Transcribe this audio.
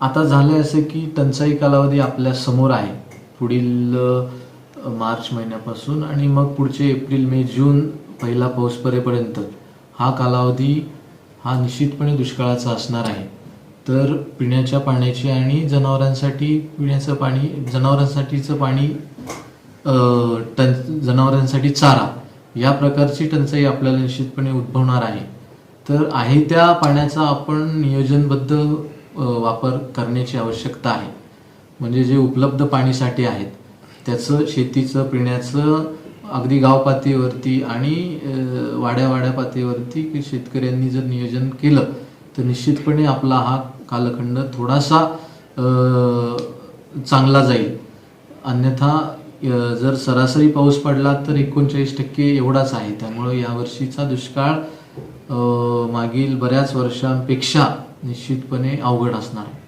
आता झालं असं की टंचाई कालावधी आपल्यासमोर आहे. पुढील मार्च महिन्यापासून आणि मग पुढचे एप्रिल मे जून पहिला पाऊस परेपर्यंत. हा कालावधी हा निश्चितपणे दुष्काळाचा असणार आहे. तर पिण्याच्या पाण्याची आणि जनावरांसाठी पिण्याचं पाणी जनावरांसाठीचं पाणी टं जनावरांसाठी चारा या प्रकारची टंचाई आपल्याला निश्चितपणे उद्भवणार आहे. तर आहे त्या पाण्याचा आपण नियोजनबद्ध वापर करण्याची आवश्यकता आहे. म्हणजे जे उपलब्ध पाणीसाठे आहेत त्याचं शेतीचं पिण्याचं अगदी गाव पातळीवरती आणि वाड्या वाड्या पातळीवरती की शेतकऱ्यांनी जर नियोजन केलं तर निश्चितपणे आपला हा कालखंड थोडासा चांगला जाईल. अन्यथा जर सरासरी पाऊस पडला तर एकोणचाळीस टक्के एवढाच आहे. त्यामुळे यावर्षीचा दुष्काळ मागील बऱ्याच वर्षांपेक्षा निश्चितपणे अवघड असणार. आहे